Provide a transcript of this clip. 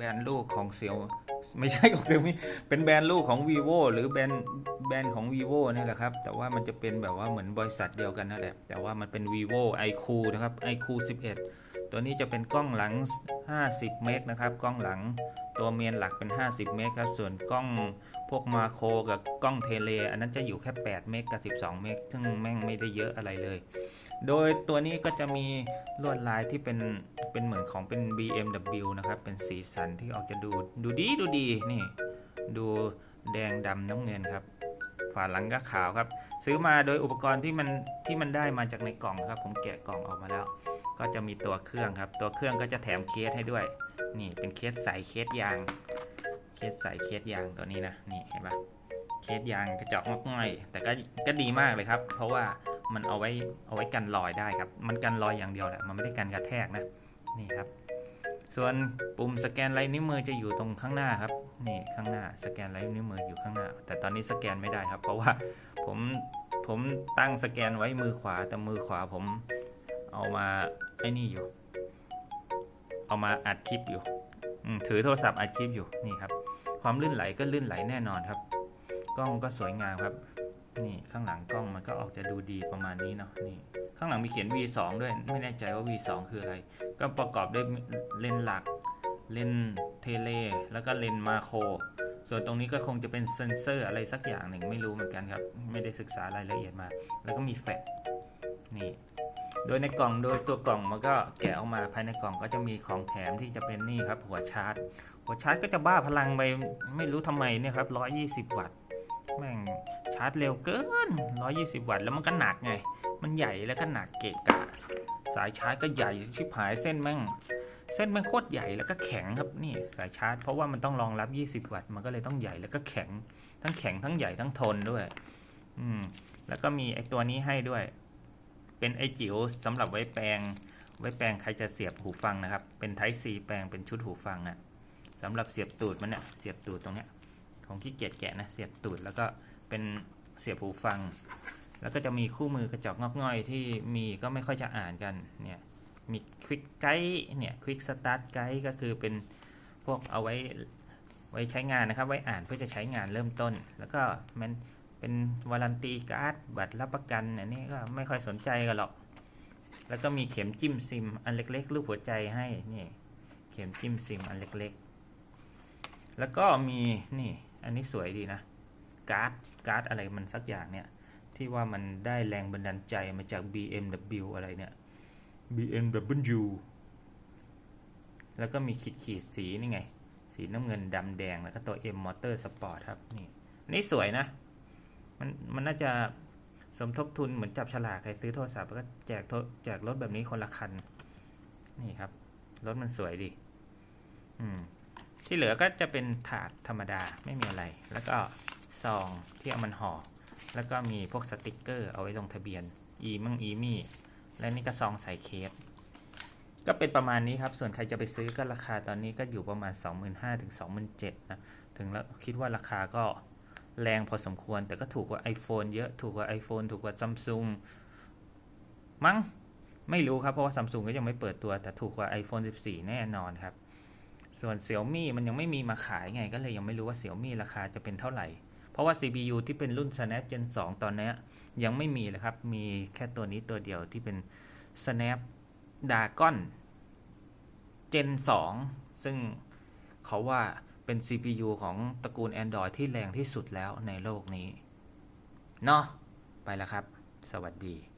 แบรนด์ลูกของเซียวไม่ใช่ของเซียวมีเป็นแบรนด์ลูกของ vivo หรือแบรนด์แบรนด์ของ vivo นี่แหละครับ แต่ว่ามันจะเป็นแบบว่าเหมือนบริษัทเดียวกันนั่นแหละ แต่ว่ามันเป็น vivo iQ นะครับ iQ 11 ตัวนี้จะเป็นกล้องหลัง 50 เมกนะครับ กล้องหลังตัวเมนหลักเป็น 50 เมกครับ ส่วนกล้องพวกมาโครกับกล้องเทเล อันนั้นจะอยู่แค่ 8 เมกกับ 12 เมก ซึ่งแม่งไม่ได้เยอะอะไรเลย โดยตัวนี้ก็จะมีลวดลายที่เป็นเป็นเหมือนของเป็น BMW นะครับ เป็นสีสันที่ออกจะดูดูดีดูดีนี่ดูแดงดำน้ำเงินครับ ฝาหลังก็ขาวครับ ซื้อมาโดยอุปกรณ์ที่มันที่มันได้มาจากในกล่องครับ ผมแกะกล่องออกมาแล้ว ก็จะมีตัวเครื่องครับ ตัวเครื่องก็จะแถมเคสให้ด้วย นี่เป็นเคสใสเคสยาง เคสใสเคสยางตัวนี้นะนี่เห็นปะเคสยางกระจอกงอกง่อยแต่ก็ก็ดีมากเลยครับ เพราะว่า มันเอาไว้เอาไว้กันรอยได้ครับ มันกันรอยอย่างเดียวแหละมันไม่ได้กันกระแทกนะนี่ครับ ส่วนปุ่มสแกนลายนิ้วมือจะอยู่ตรงข้างหน้าครับนี่ข้างหน้าสแกนลายนิ้วมืออยู่ข้างหน้า แต่ตอนนี้สแกนไม่ได้ครับ เพราะว่าผมผมตั้งสแกนไว้มือขวาแต่มือขวาผมเอามาไอ้นี่อยู่ เอามาอัดคลิปอยู่ถือโทรศัพท์อัดคลิปอยู่นี่ครับ ความลื่นไหลก็ลื่นไหลแน่นอนครับ กล้องก็สวยงามครับ นี่ข้างหลังกล้องมันก็ออกจะดูดีประมาณนี้เนาะนี่ข้างหลังมีเขียน V2 ด้วยไม่แน่ใจว่า V2 คืออะไร ก็ประกอบด้วยเลนส์หลักเลนส์เทเล แล้วก็เลนส์มาโครส่วนตรงนี้ก็คงจะเป็นเซนเซอร์อะไรสักอย่างหนึ่งไม่รู้เหมือนกันครับ ไม่ได้ศึกษารายละเอียดมา แล้วก็มีแฟลชนี่ โดยในกล่องโดยตัวกล่องมันก็แกะออกมาภายในกล่องก็จะมีของแถมที่จะเป็นนี่ครับ หัวชาร์จ หัวชาร์จก็จะบ้าพลังไปไม่รู้ทำไมเนี่ยครับ120 วัตต์แม่งาร์จเร็วเกิน 120 วัตต์แล้วมันก็หนักไง มันใหญ่แล้วก็หนักเกะกะ สายชาร์จก็ใหญ่ชิบหายเส้นแม่ง เส้นแม่งโคตรใหญ่แล้วก็แข็งครับนี่สายชาร์จ เพราะว่ามันต้องรองรับ 20 วัตต์มันก็เลยต้องใหญ่แล้วก็แข็ง ทั้งแข็งทั้งใหญ่ทั้งทนด้วย อืม แล้วก็มีไอตัวนี้ให้ด้วย เป็นไอจิ๋วสำหรับไว้แปลง ไว้แปลงใครจะเสียบหูฟังนะครับ เป็นไท p ซีแปลงเป็นชุดหูฟังอะสำหรับเสียบตูดมันเนี่ยเสียบตูดตรงเนี้ยของขี้เกียจแกะนะเสียบตูดแล้วก็ เป็นเสียบหูฟัง แล้วก็จะมีคู่มือกระจอกงอกง่อยที่มีก็ไม่ค่อยจะอ่านกันเนี่ยมีควิกไกด์เนี่ยควิกสตาร์ทไกด์ก็คือเป็นพวกเอาไว้ไว้ใช้งานนะครับ ไว้อ่านเพื่อจะใช้งานเริ่มต้น แล้วก็มันเป็นวารันตีการ์ดบัตรรับประกันอันนี้ก็ไม่ค่อยสนใจกันหรอก แล้วก็มีเข็มจิ้มซิมอันเล็ก ๆ รูปหัวใจให้นี่เข็มจิ้มซิมอันเล็ก ๆ แล้วก็มีนี่อันนี้สวยดีนะ การ์ดการ์ดอะไรมันสักอย่างเนี่ย ที่ว่ามันได้แรงบันดาลใจมาจาก BMW อะไรเนี่ย BMW แล้วก็มีขีดขีดสีนี่ไง สีน้ำเงินดำแดงแล้วก็ตัว M Motor Sport ครับนี่นี่สวยนะ มันมันน่าจะสมทบทุนเหมือนจับฉลากใครซื้อโทรศัพท์แล้วก็แจกโทรแจกรถแบบนี้คนละคัน นี่ครับ รถมันสวยดี อืมที่เหลือก็จะเป็นถาดธรรมดาไม่มีอะไร แล้วก็ ซองที่เอามันห่อ แล้วก็มีพวกสติกเกอร์เอาไว้ลงทะเบียน อีมั่งอีมี่ และนี่ก็ซองใส่เคส ก็เป็นประมาณนี้ครับ ส่วนใครจะไปซื้อก็ราคาตอนนี้ก็อยู่ประมาณ 25,000ถึง27,000นะ ถึงแล้วคิดว่าราคาก็แรงพอสมควร แต่ก็ถูกกว่า iPhone เยอะ ถูกกว่า iPhone ถูกกว่า Samsung มั้ง ไม่รู้ครับ เพราะว่า Samsung ก็ยังไม่เปิดตัว แต่ถูกกว่า iPhone 14 แน่นอนครับ ส่วน Xiaomi มันยังไม่มีมาขายไง ก็เลยยังไม่รู้ว่า Xiaomi ราคาจะเป็นเท่าไหร่ เพราะว่า CPU ที่เป็นรุ่น Snap Gen 2 ตอนนี้ยยังไม่มีเลยครับ มีแค่ตัวนี้ตัวเดียวที่เป็น Snapdragon Gen 2 ซึ่งเขาว่าเป็น CPU ของตระกูล Android ที่แรงที่สุดแล้วในโลกนี้ เนาะไปแล้วครับ สวัสดี